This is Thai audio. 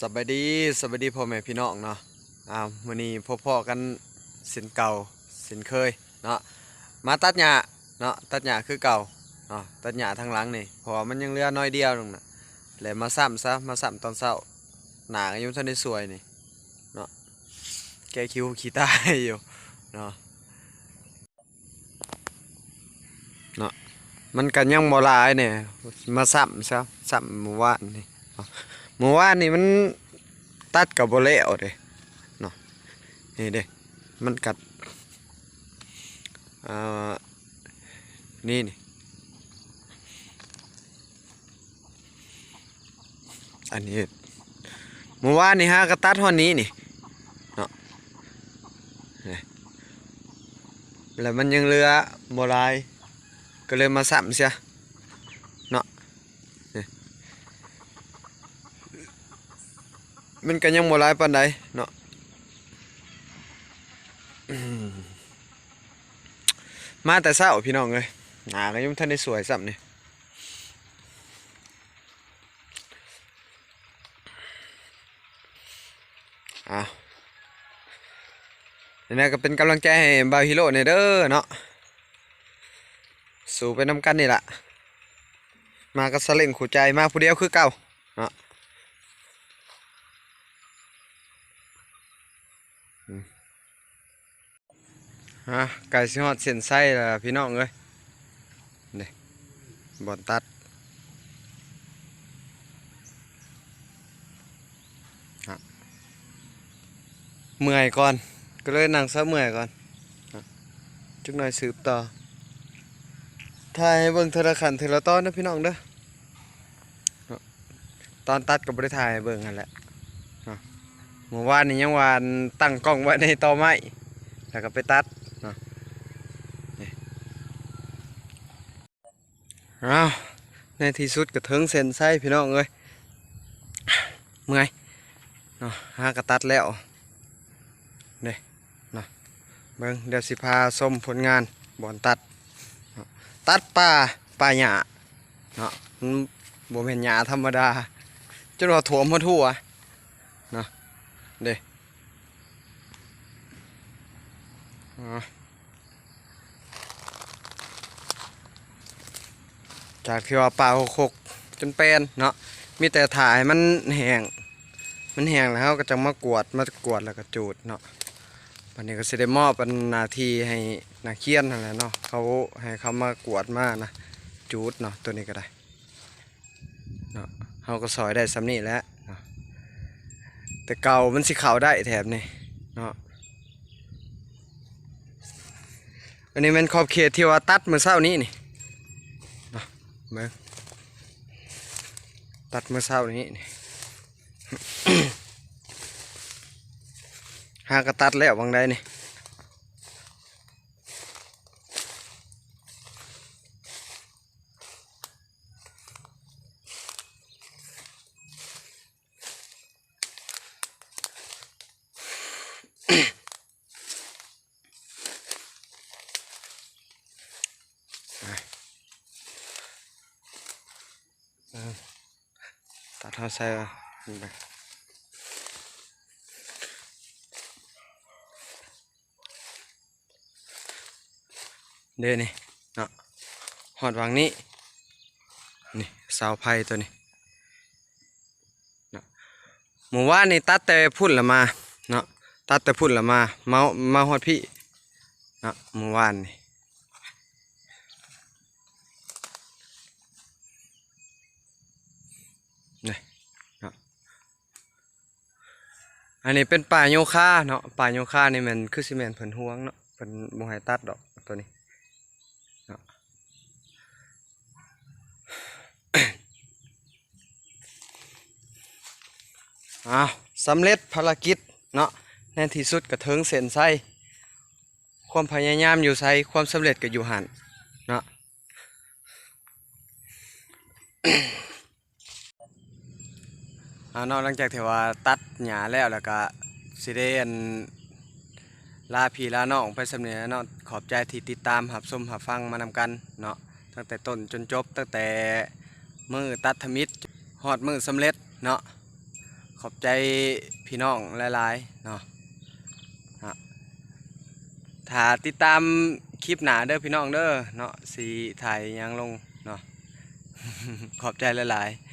สบายดีสบายดีพ่อแม่พี่น้องเนาะอ่ามื้อนี้พบพ่อกันสินเก่าสินเคยเนาะมาตัดหญ้าเนาะตัดหญ้าคือเก่าเนาะตัดหญ้าทางหลังนี่พราะว่ามันยังเหลือน้อยเดียวนึงน่ะเลยมาซ้ำซะมาซ้ำตอนเช้าหนาก็ยังทันได้สวยนี่เนาะแกคิ้วขี้ตาอยู่เนาะเนาะมันกันยังบ่ลายเนี่ยมาซ้ำซะซ้ำเมื่อวานนี่ เมื่อวานนี่มันตัดกับโบเล่เอาเด้เนาะนี่เด้มันกัดอ่านี่นี่อันนี้เมื่อวานนี่ฮะก็ตัดหอนนี้นี่เนาะนี่แล้วมันยังเหลือโบรายก็เลยมาสัมเสีย มันก็ยังบ่หลายปานใดเนาะมาแต่เช้าพี่น้องเอ้ยหนาก็ยังบ่ทันได้สวยซ้ำนี่อาวนี่ก็เป็นกำลังใจให้บาฮีโร่เนี่ยเด้อเนาะ สู้ไปน้ำกันนี่แหละ มากับสเล่งขู่ใจมาผู้เดียวคือเก่าเนาะ ฮะไก่สิฮอดเส้นไส้ละพี่น้องเอ้ยนี่บอลตัดฮะเมื่อยก่อนก็เลยนั่งซะเมื่อยก่อนฮะจักหน่อยสืบต่อถ่ายให้เบิ่งเทอละขันเทอละตอนนะพี่น้องเด้อเนาะตอนตัดก็บ่ได้ถ่ายให้เบิ่งนั่นแหละเนาะเมื่อวานนี้ยังวานตั้งกล้องไว้ในตอไม้แล้วก็ไปตัด อ้าวในที่สุดก็ถึงเส้นไส้พี่น้องเอ้ยเมื่อยเนาะหากระตัดแล้วเด้เนาะเบิ่งเดี๋ยวสิพาส้มผลงานบ่อนตัด ตัดป่าป่าหญ้าเนาะบ่แม่นหญ้าธรรมดาจนว่าถั่วมหมดทั่วเนาะเด้อ๋ จากที่ว่าป่าหกๆจนเป็นเนาะมีแต่ถ่ายมันแห้งมันแห้งแล้วเราก็จะมากวดมากวดแล้วก็จูดเนาะวันนี้ก็เสิได้มอบเป็นนาทีให้นักเขียนนั่นแหละเนาะเขาให้เขามากวดมากนะจูดเนาะตัวนี้ก็ได้เนาะเขาก็สอยได้สำนี่แล้วเนาะแต่เก่ามันสิเขาได้แถบนี่เนาะอันนี้เป็นขอบเขตที่ว่าตัดเมื่อเช้านี้นี่ มา ตัดเมื่อเช้านี้นี่หากระตัดแล้วบางใดนี่ ตัดเท้าใส่นี่ไปเด้นี่เนาะหอดวางนี้นี่สาวไผ่ตัวนี้เนาะหมู่ว่านี่ตัดแต่พุ่นละมาเนาะตัดแต่พุ่นละมามามาหอดพี่เนาะหมู่ว่านนี่ อันนี้เป็นป่าโยคาเนาะป่าโยคานี่มันคือซีเมนเพิ่นห่วงเนาะเพิ่นบ่ให้ตัดดอกตัวนี้เนาะอ้าวสำเร็จภารกิจเนาะในที่สุดก็ถึงเส้นชัยความพยายามอยู่ไสความสำเร็จก็อยู่หันเนาะ อ่าเนาะหลังจากที่ว่าตัดหญ้าแล้วแล้วก็สิได้อันลาพี่ลาน้องไปสำเนียเนาะขอบใจที่ติดตามหับชมหับฟังมานำกันเนาะตั้งแต่ต้นจนจบ ตั้งแต่มือตัดทมิตรฮอดมือสำเร็จเนาะขอบใจพี่น้องหลายๆเนาะถ้าติดตามคลิปหนาเด้อพี่น้องเด้อเนาะสีถ่ายยังลงเนาะขอบใจหลายๆ